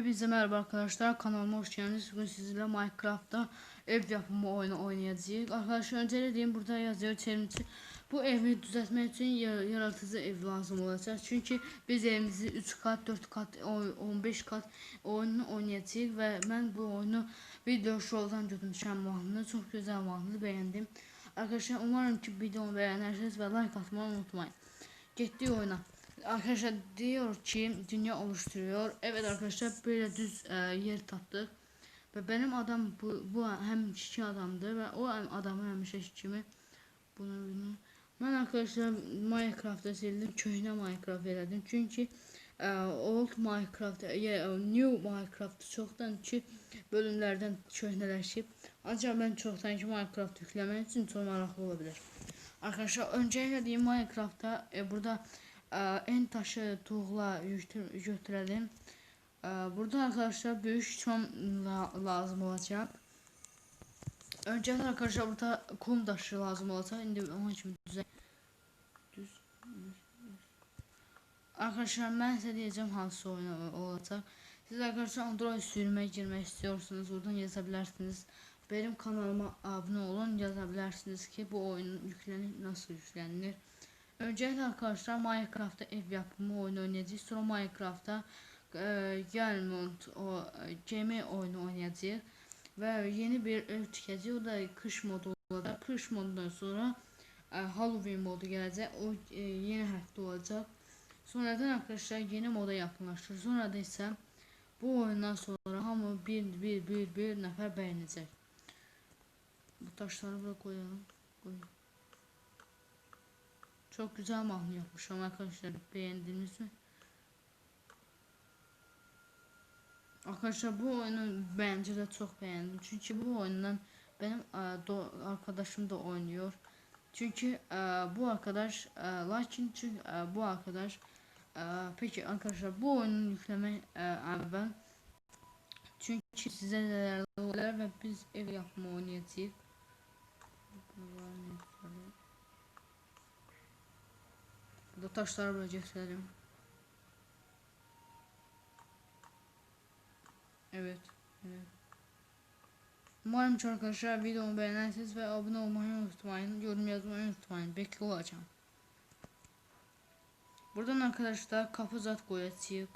Hepinize merhaba arkadaşlar kanalıma hoş geldiniz. Bugün sizinle Minecraft'ta ev yapımı oyunu oynayacağız. Arkadaşlar öncelikle diyeyim burada yazıyor çevrimiçi. Bu evi düzeltmek için ya- yaratıcı ev lazım olacak. Çünkü biz evimizi 3 kat, 4 kat, o- 15 kat oyunu oynayacağız ve ben bu oyunu video show'dan götürmüşüm mahnını. Çok güzel mahnını beğendim. Arkadaşlar umarım ki videomu beğenirsiniz ve like atmayı unutmayın. Gittiği oyuna. Arkadaşlar diyor ki dünya oluşturuyor. Evet arkadaşlar böyle düz e, yer taptık. Ve benim adam bu, bu hem şişki adamdı ve o hem adamı hem şişkimi bunu bunu. Ben arkadaşlar Minecraft'ta sildim. Köhne Minecraft elədim. Çünkü e, old Minecraft, ya, new Minecraft çoktan ki bölümlerden köhnələşib. Ancaq ben çoktan ki Minecraft yüklemek için çok maraqlı olabilir. Arkadaşlar öncelikle diyeyim Minecraft'ta e, burada e, en taşı tuğla götür- götürelim. E, burada arkadaşlar büyük çom la- lazım olacak. Öncelikle arkadaşlar burada kum taşı lazım olacak. Şimdi onun için düz. Arkadaşlar ben size diyeceğim hangi oyun olacak. Siz arkadaşlar Android sürümeye girmek istiyorsanız buradan yazabilirsiniz. Benim kanalıma abone olun yazabilirsiniz ki bu oyun yüklenir nasıl yüklenir. Öncelikle arkadaşlar Minecraft'ta ev yapımı oyunu oynayacağız. Sonra Minecraft'ta e, Gelmont o e, gemi oyunu oynayacağız. Ve yeni bir ev çıkacak. O da kış modu olacak. Kış modundan sonra e, Halloween modu gelecek. O e, yeni hafta olacak. Sonradan arkadaşlar yeni moda yakınlaşır. Sonra da ise bu oyundan sonra hamı bir bir bir bir nefer beğenecek. Bu taşları buraya koyalım. Koyalım. Çok güzel mahnı yapmışım arkadaşlar. Beğendiniz mi? Arkadaşlar bu oyunu bence de çok beğendim. Çünkü bu oyundan benim e, arkadaşım da oynuyor. Çünkü e, bu arkadaş e, lakin çünkü bu arkadaş peki arkadaşlar bu oyunu yükleme evvel çünkü size neler ve biz ev yapma oynayacağız. Burada taşları böyle gösterelim. Evet. evet. Umarım ki arkadaşlar videomu beğenirsiniz ve abone olmayı unutmayın. Yorum yazmayı unutmayın. Bekle olacağım. Buradan arkadaşlar kapı zat koyacağız.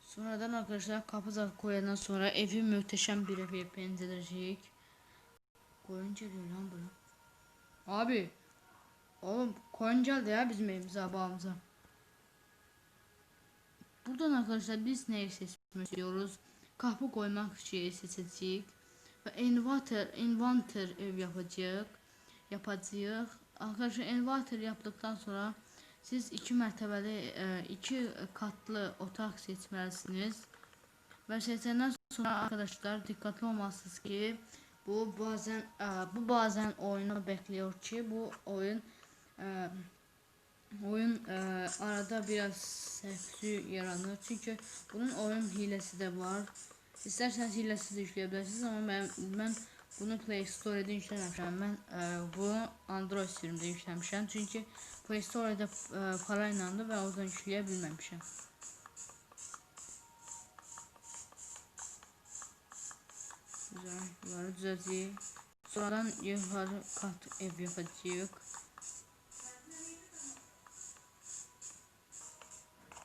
Sonradan arkadaşlar kapı zat koyandan sonra evi muhteşem bir eve benzetecek. Koyun geliyor lan bura. Abi. Oğlum geldi ya bizim evimize bağımıza. Buradan arkadaşlar biz neyi seçmek istiyoruz? Kapı koymak şeyi seçeceğiz. Ve inverter, inverter ev yapacak. Yapacağız. Arkadaşlar inverter yaptıktan sonra siz iki mertebeli e, iki katlı otak seçmelisiniz. Ve seçenden sonra arkadaşlar dikkatli olmalısınız ki bu bazen e, bu bazen oyunu bekliyor ki bu oyun e, oyun e, arada biraz sefsi yaranır çünkü bunun oyun hilesi de var. İsterseniz hilesiz de yükleyebilirsiniz ama ben ben bunu Play Store'da yüklemişim. Ben e, bunu Android sürümde yüklemişim çünkü Play Store'da e, parayla da ve oradan yükleyebilmemişim. Güzel. Bunları düzelteyim. Sonradan yukarı kat ev yapacağız.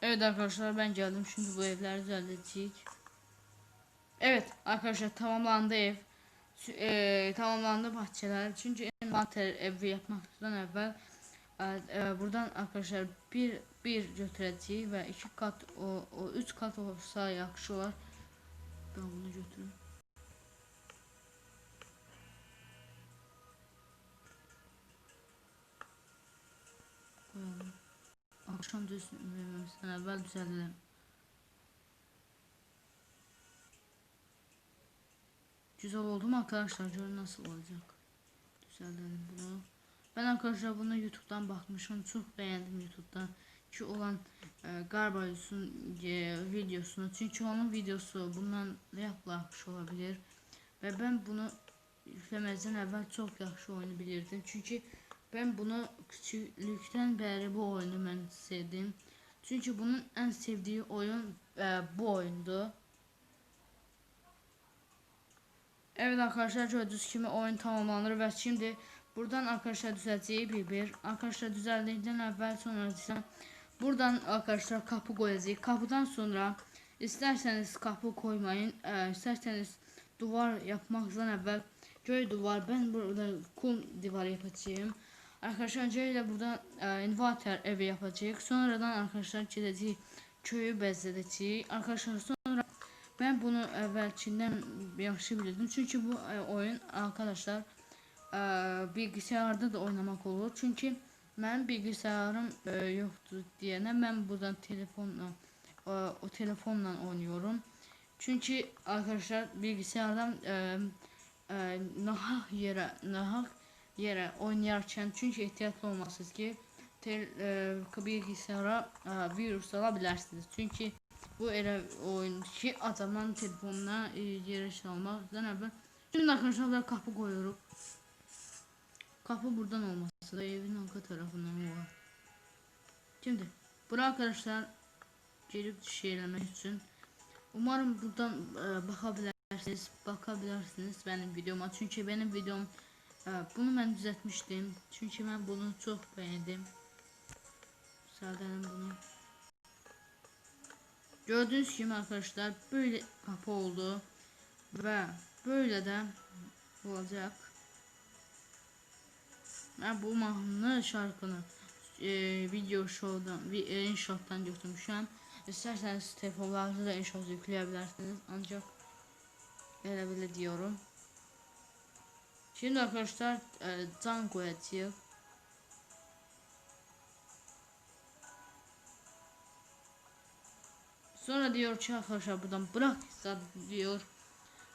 Evet arkadaşlar ben geldim. Şimdi bu evleri düzelteceğiz. Evet arkadaşlar tamamlandı ev. Eee, tamamlandı bahçeler. Çünkü envanter evi yapmaktan evvel e, e, buradan arkadaşlar bir bir götüreceğiz ve iki kat o, o üç kat olsa yaxşı olar. Ben bunu götürürüm. Koyalım. Akşam düzmememizden evvel düzeltelim. Güzel oldu mu arkadaşlar? Görün nasıl olacak. Düzeltelim bunu. Ben arkadaşlar bunu YouTube'dan bakmışım. Çok beğendim YouTube'dan. Şu olan e, Garbalius'un e, videosunu. Çünkü onun videosu bundan yaklaşmış olabilir. Ve ben bunu yüklemezden evvel çok yaxşı oyunu bilirdim. Çünkü ben bunu küçüklükten beri bu oyunu ben sevdim. Çünkü bunun en sevdiği oyun e, bu oyundu. Evet arkadaşlar gördüğünüz kimi oyun tamamlanır ve şimdi buradan arkadaşlar düzelteceği bir bir arkadaşlar düzeldiğinden evvel sonra ise buradan arkadaşlar kapı koyacağız. Kapıdan sonra isterseniz kapı koymayın, e, isterseniz duvar yapmaktan evvel göy duvar ben burada kum divar yapacağım. Arkadaşlar öncelikle burada e, inverter evi yapacağız. Sonradan arkadaşlar gideceğiz köyü bezledeceğiz. Arkadaşlar sonra ben bunu evvelkinden yaxşı bilirdim. Çünkü bu e, oyun arkadaşlar e, bilgisayarda da oynamak olur. Çünkü ben bilgisayarım e, yoktu diyene ben buradan telefonla e, o telefonla oynuyorum. Çünkü arkadaşlar bilgisayardan e, e, nahak yere nahak yere oynarken çünkü ehtiyatlı olmalısınız ki tel, e, bilgisayara e, virüs alabilirsiniz. Çünkü bu elə oyun ki adamın telefonuna e, yerə çalmaqdan əvvəl Şimdi arkadaşlar burada kapı koyuyoruz. Kapı buradan olması da evin arka tarafından var. Şimdi bura arkadaşlar gelip şeylemek için umarım buradan e, bakabilirsiniz bakabilirsiniz benim videoma çünkü benim videom bunu ben düzeltmiştim çünkü ben bunu çok beğendim zaten bunu Gördüğünüz gibi arkadaşlar böyle kapı oldu ve böyle de olacak. Ben bu mahnı şarkını e, video show'dan bir e, inşaattan götürmüşüm. İsterseniz telefonlarınızda da inşaat yükleyebilirsiniz ancak öyle böyle diyorum. Şimdi arkadaşlar e, can koyacağız. Sonra diyor ki arkadaşlar buradan bırak diyor.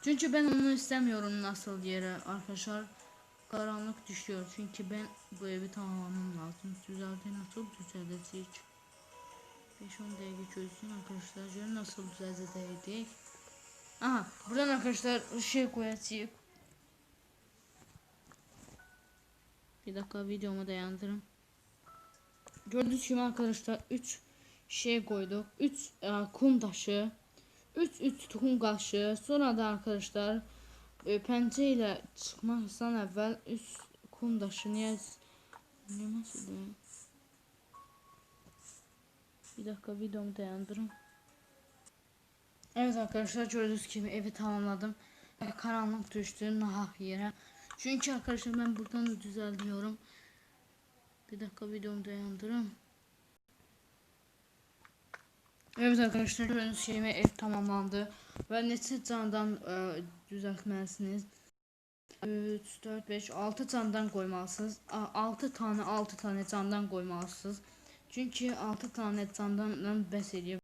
Çünkü ben onu istemiyorum nasıl yere arkadaşlar. Karanlık düşüyor çünkü ben bu evi tamamlamam lazım. Düzeldiğini nasıl düzelecek? 5-10 dakika çözsün arkadaşlar. Görün nasıl düzelecek. Aha buradan arkadaşlar şey koyacağım. Bir dakika videomu dayandırın. Gördüğünüz gibi arkadaşlar 3 şey koyduk. 3 e, kum taşı. 3 3 kum kaşı. Sonra da arkadaşlar e, pençe ile çıkmaktan evvel 3 kum taşı niye ne nasıl Bir dakika videomu dayandırın. Evet arkadaşlar gördüğünüz gibi evi tamamladım. Ve karanlık düştü nahak yere. Çünkü arkadaşlar ben buradan düzeltiyorum. Bir dakika videomu dayandırın. Evet arkadaşlar gördüğünüz şeyime ev tamamlandı. Ve neçə candan e, düzəltməlisiniz? 3, 4, 5, 6 candan koymalısınız. 6 tane 6 tane candan koymalısınız. Çünkü 6 tane candan bəs ediyor.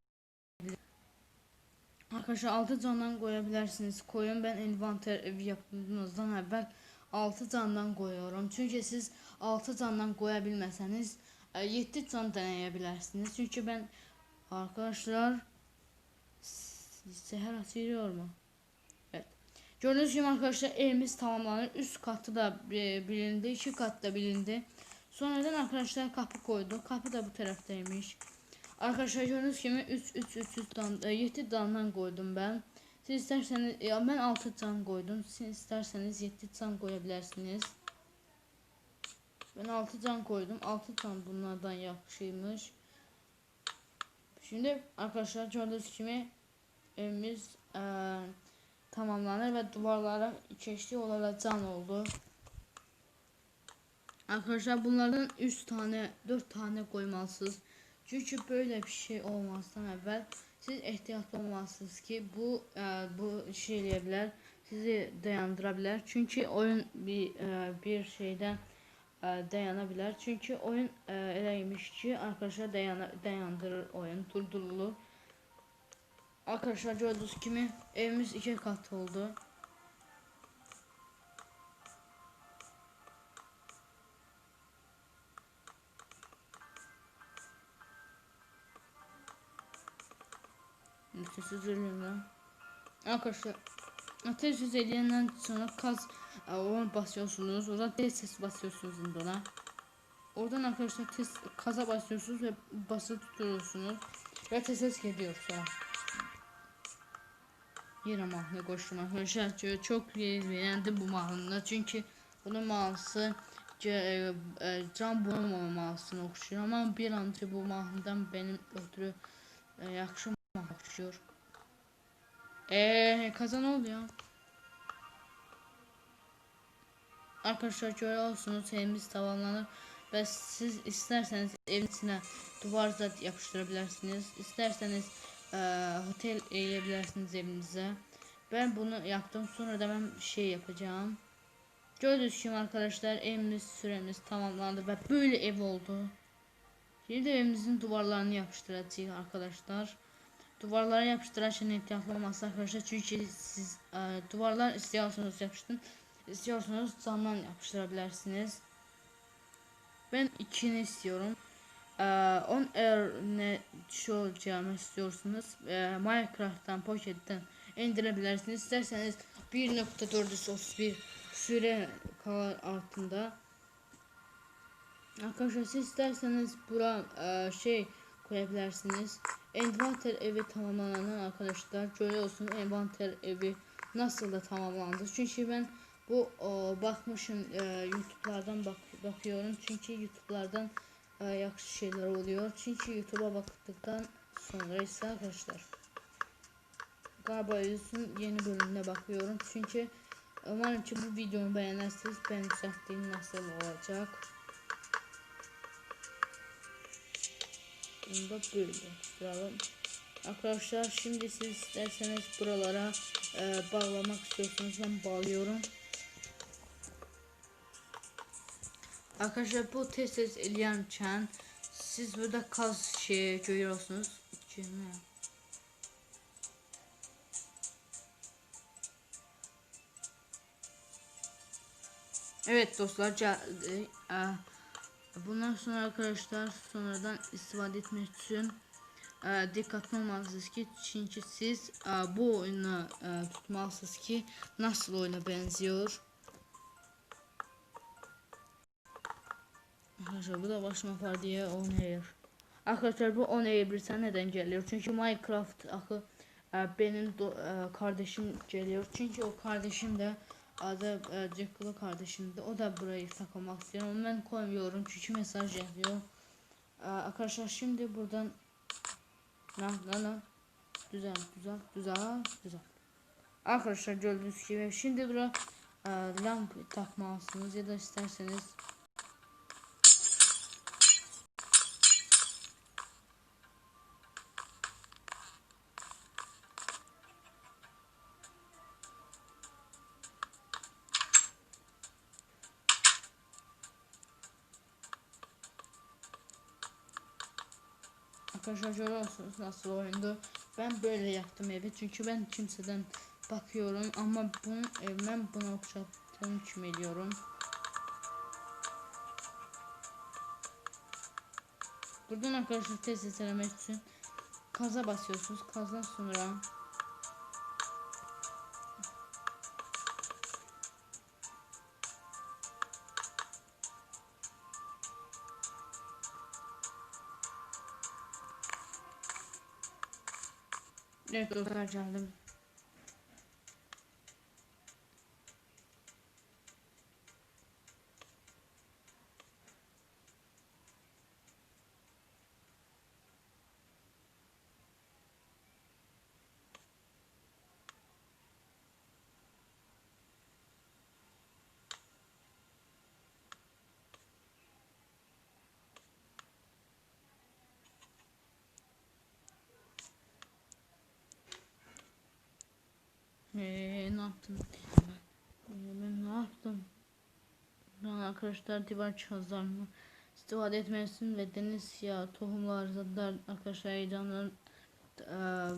Arkadaşlar 6 candan koyabilirsiniz. Koyun ben envanter evi yaptığınızdan evvel 6 candan koyuyorum. Çünkü siz 6 candan koyabilmeseniz 7 e, can deneyebilirsiniz. Çünkü ben Arkadaşlar seher atıyor mu? Evet. Gördüğünüz gibi arkadaşlar evimiz tamamlanır. Üst katı da e, bilindi. iki kat da bilindi. Sonradan arkadaşlar kapı koyduk. Kapı da bu taraftaymış. Arkadaşlar gördüğünüz gibi 3 3 3 3 dan 7 dandan koydum ben. Siz isterseniz ya ben 6 can koydum. Siz isterseniz 7 can koyabilirsiniz. Ben 6 can koydum. 6 can bunlardan yakışıymış. Şimdi arkadaşlar gördüğünüz gibi evimiz e, tamamlanır ve duvarlara çeşitli olarak can oldu. Arkadaşlar bunlardan 3 tane 4 tane koymalısınız. Çünkü böyle bir şey olmazdan evvel siz ehtiyatlı olmalısınız ki bu e, bu şeyler sizi dayandırabilir. Çünkü oyun bir e, bir şeyden e, dayanabilir. Çünkü oyun e, eləymiş ki, arkadaşlar dayana, dayandırır oyun, durdurulur. Arkadaşlar gördüğünüz kimi evimiz iki kat oldu. Sessiz ölüyorum Arkadaşlar ateş yüzeylerinden sonra kaz ona basıyorsunuz. Oradan test basıyorsunuz şimdi. Oradan arkadaşlar test kaza basıyorsunuz ve bası tutuyorsunuz. Ve test geliyor sonra. Yine mahnı koştum arkadaşlar. Çok, beğendim bu mahnını. Çünkü bunun mahnısı e, e, can bulmama mahnısını okşuyor. Ama bir an bu mahnıdan benim ötürü e, okşuyor. Eee kazan oldu ya. Arkadaşlar görüyorsunuz evimiz tamamlanır ve siz isterseniz evin duvar da yapıştırabilirsiniz. İsterseniz e, otel yiyebilirsiniz evinize. Ben bunu yaptım sonra da ben şey yapacağım. Gördüğünüz gibi arkadaşlar evimiz süremiz tamamlandı ve böyle ev oldu. Şimdi evimizin duvarlarını yapıştıracağız arkadaşlar. Duvarlara yapıştırırken ehtiyatlı olması arkadaşlar çünkü siz e, duvarlar istiyorsanız yapıştırın istiyorsanız camdan yapıştırabilirsiniz. Ben ikini istiyorum. Ee, on eğer ne şey olacağımı istiyorsunuz e, Minecraft'tan Pocket'ten indirebilirsiniz. İsterseniz 1.431 süre kalan altında Arkadaşlar siz isterseniz bura e, şey koyabilirsiniz. Envanter evi tamamlanan arkadaşlar görüyorsunuz envanter evi nasıl da tamamlandı. Çünkü ben bu o, bakmışım e, YouTube'lardan bak bakıyorum çünkü YouTube'lardan e, yakışı şeyler oluyor. Çünkü YouTube'a baktıktan sonra ise arkadaşlar galiba yüzün yeni bölümüne bakıyorum. Çünkü umarım ki bu videomu beğenirsiniz. Ben düzelttiğim nasıl olacak. Bunu da böyle yapıştıralım. Arkadaşlar şimdi siz isterseniz buralara e, bağlamak istiyorsanız ben bağlıyorum. Arkadaşlar bu test eləyərkən siz burada kaz şey görüyorsunuz. İçine. Evet dostlar geldi. Bundan sonra arkadaşlar sonradan istifade etmek için e, dikkatli olmalısınız ki çünkü siz e, bu oyunu e, tutmalısınız ki nasıl oyuna benziyor. Arkadaşlar bu da başıma var diye 10 air. Arkadaşlar bu 10 air bir sen neden geliyor? Çünkü Minecraft akı e, benim kardeşim geliyor. Çünkü o kardeşim de adı e, Jekyll kardeşimdi. O da burayı saklamak istiyor. Ama ben koymuyorum çünkü mesaj yazıyor. E, arkadaşlar şimdi buradan na na na güzel güzel güzel güzel. Arkadaşlar gördüğünüz gibi şimdi buraya e, lamp takmalısınız ya da isterseniz görüyorsunuz nasıl oyundu. Ben böyle yaptım evi çünkü ben kimseden bakıyorum ama bunu evden bunu okşattığım için ediyorum. Buradan arkadaşlar test etlemek için kaza basıyorsunuz. Kazdan sonra Evet dostlar geldim. Ee, ne yaptım? Ee, ben ne yaptım? Ben arkadaşlar divar cihazlarını istifade etmelisin ve deniz ya tohumlar zaten arkadaşlar heyecanlar ee,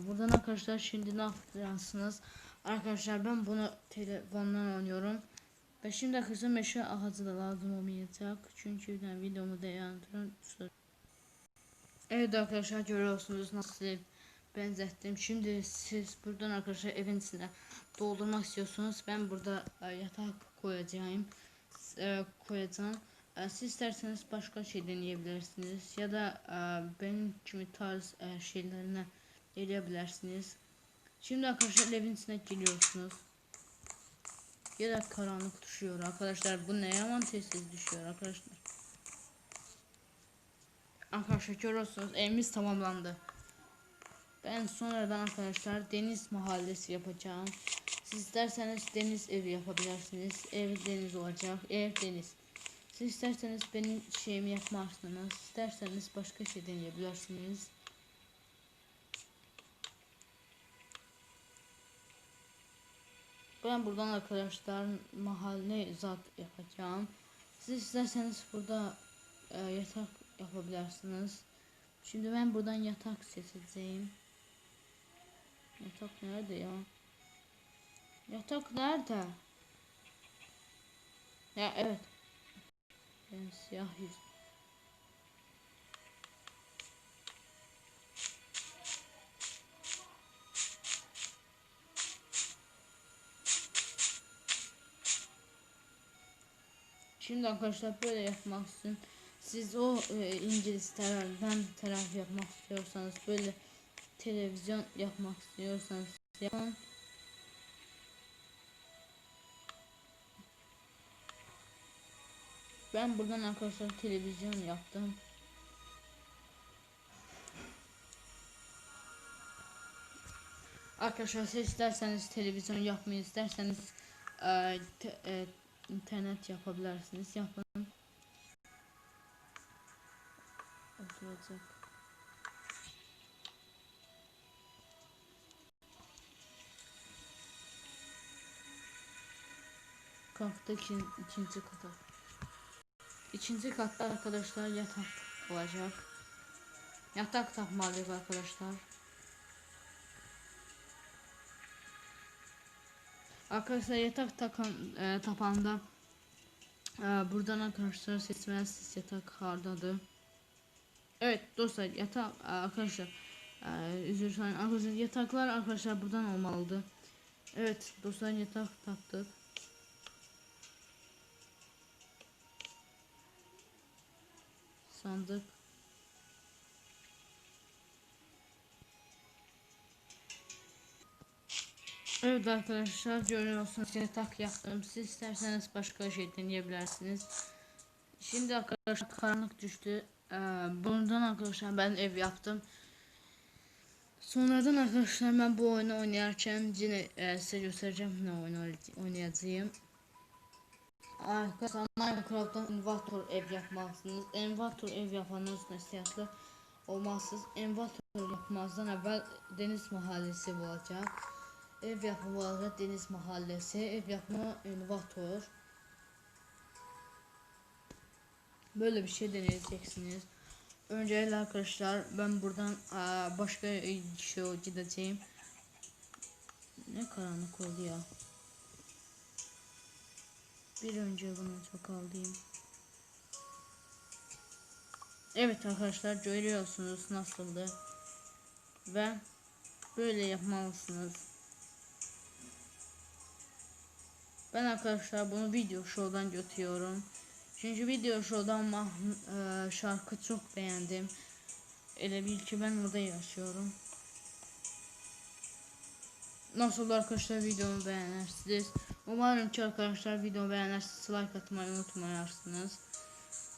buradan arkadaşlar şimdi ne yapacaksınız? Arkadaşlar ben bunu telefondan oynuyorum. Ve şimdi arkadaşlar meşe ağacı da lazım olmayacak. Çünkü ben videomu değerlendirin. Evet arkadaşlar görüyorsunuz nasıl benzettim. Şimdi siz buradan arkadaşlar evin içine doldurmak istiyorsunuz. Ben burada e, yatak koyacağım. E, koyacağım. E, siz isterseniz başka şey deneyebilirsiniz. Ya da e, benim kimi tarz e, şeylerine gelebilirsiniz. Şimdi arkadaşlar evin içine giriyorsunuz. Ya da karanlık düşüyor arkadaşlar. Bu ne yaman sessiz düşüyor arkadaşlar. Arkadaşlar görüyorsunuz evimiz tamamlandı. Ben sonradan arkadaşlar deniz mahallesi yapacağım. Siz isterseniz deniz evi yapabilirsiniz. Ev deniz olacak. Ev deniz. Siz isterseniz benim şeyimi yapmazsınız. İsterseniz başka şey deneyebilirsiniz. Ben buradan arkadaşlar mahalle zat yapacağım. Siz isterseniz burada e, yatak yapabilirsiniz. Şimdi ben buradan yatak seçeceğim. Yatak nerede ya? Yatak nerede? Ya evet. Ben siyah yüz. Şimdi arkadaşlar böyle yapmak için siz o e, İngiliz sitelerden taraf yapmak istiyorsanız böyle televizyon yapmak istiyorsanız yapın. Ben buradan arkadaşlar televizyon yaptım. Arkadaşlar siz isterseniz televizyon yapmayı isterseniz e, e, internet yapabilirsiniz. Yapın. Oturacak. Kalktı ikinci, ikinci kata. İkinci katta arkadaşlar yatak olacak. Yatak tapmalıyız arkadaşlar. Arkadaşlar yatak takan e, tapanda e, buradan arkadaşlar seçmezsiz yatak hardadır. Evet dostlar yatak e, arkadaşlar e, dilerim arkadaşlar yataklar arkadaşlar buradan olmalıdır. Evet dostlar yatak taktık. Sandık. Evet arkadaşlar görüyorsunuz yatak yaptım. Siz isterseniz başka şey deneyebilirsiniz. Şimdi arkadaşlar karanlık düştü. Ee, bundan arkadaşlar ben ev yaptım. Sonradan arkadaşlar ben bu oyunu oynarken yine e, size göstereceğim ne oyun oynayacağım. Arkadaşlar Minecraft'tan inverter ev yapmalısınız. Inverter ev yapmanız nasihatli olmazsınız. Inverter yapmazdan evvel deniz mahallesi olacak. Ev yapımı olarak deniz mahallesi, ev yapma inverter. Böyle bir şey deneyeceksiniz. Önce arkadaşlar ben buradan başka şey gideceğim. Ne karanlık oldu ya. Bir önce bunu çok alayım. Evet arkadaşlar görüyorsunuz nasıldı. Ve böyle yapmalısınız. Ben arkadaşlar bunu video show'dan götürüyorum. Çünkü video show'dan e, şarkı çok beğendim. Ele bil ki ben orada yaşıyorum. Nasıl arkadaşlar videomu beğenirsiniz? Umarım ki arkadaşlar videomu beğenirsiniz. Like atmayı unutmayasınız.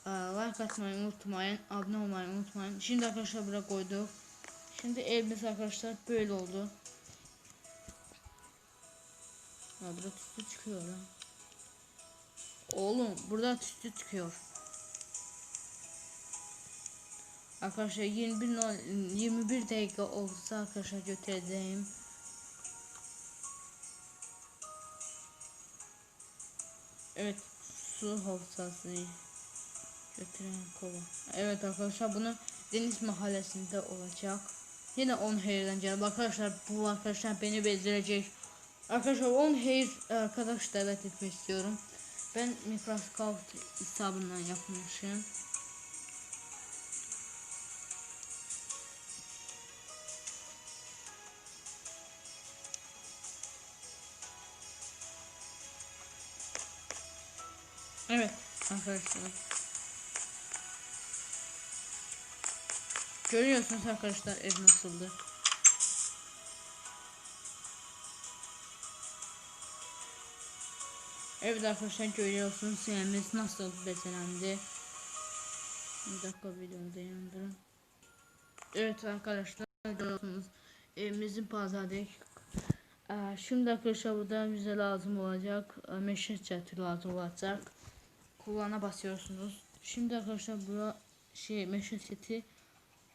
Ee, like atmayı unutmayın. Abone olmayı unutmayın. Şimdi arkadaşlar buraya koyduk. Şimdi evimiz arkadaşlar böyle oldu. Ya burada tüstü çıkıyor. Oğlum burada tüstü çıkıyor. Arkadaşlar 21 21 dakika olsa arkadaşlar götüreceğim. Evet su havzası götüren kova. Evet arkadaşlar bunu deniz mahallesinde olacak. Yine 10 hayırdan geldi. Arkadaşlar bu arkadaşlar beni bezdirecek. Arkadaşlar 10 hayır arkadaş davet etmek istiyorum. Ben Microsoft hesabından yapmışım. arkadaşlar. Görüyorsunuz arkadaşlar ev nasıldı. Evet arkadaşlar görüyorsunuz evimiz nasıl beslendi. Bir dakika videoda yandırın. Evet arkadaşlar görüyorsunuz evimizin pazardaki Şimdi arkadaşlar burada bize lazım olacak e, meşin çatı lazım olacak. Kulağına basıyorsunuz. Şimdi arkadaşlar bura şey meşe seti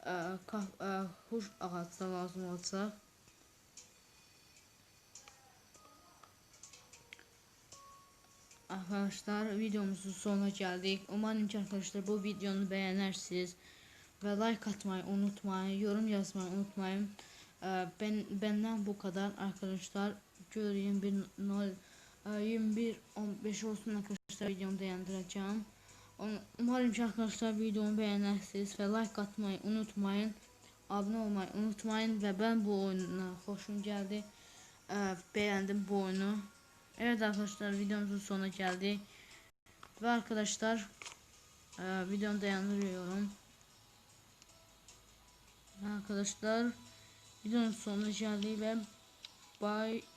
e, kah, e, huş ağaçta lazım olacak. Arkadaşlar videomuzun sonuna geldik. Umarım ki arkadaşlar bu videonu beğenirsiniz. Ve like atmayı unutmayın. Yorum yazmayı unutmayın. Ee, ben benden bu kadar arkadaşlar. Göreyim bir 0 21 15 olsun arkadaşlar videomu dayandıracağım. Um- Umarım ki arkadaşlar videomu beğenirsiniz ve like atmayı unutmayın. Abone olmayı unutmayın ve ben bu oyuna hoşum geldi. Ee, beğendim bu oyunu. Evet arkadaşlar videomuzun sonuna geldik. Ve arkadaşlar e, videomu dayandırıyorum. Arkadaşlar videonun sonuna geldik ve bye